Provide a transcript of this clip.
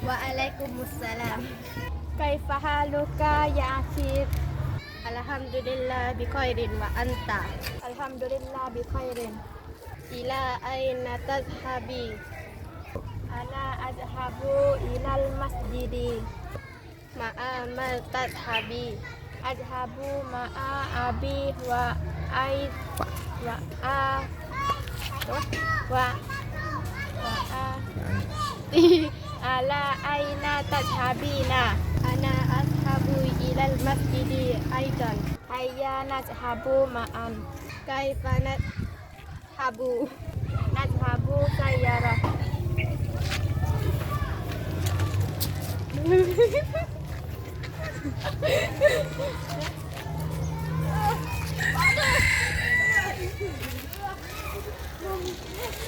Waalaikumsalam. Kaifa haluka ya akhi? Alhamdulillah bi khairin wa anta. Alhamdulillah bi khairin. Ila aina tadhhabi? Ana adhabu ilal masjidi. Ma'a mal tadhhabi? Adhabu ma'a abi wa ai wa a wa wa a على أين تذهبين؟ أنا أذهب إلى المسجد أيضا. هيا نذهب معا؟ كيف نذهب؟ نذهب سيارة. Oh,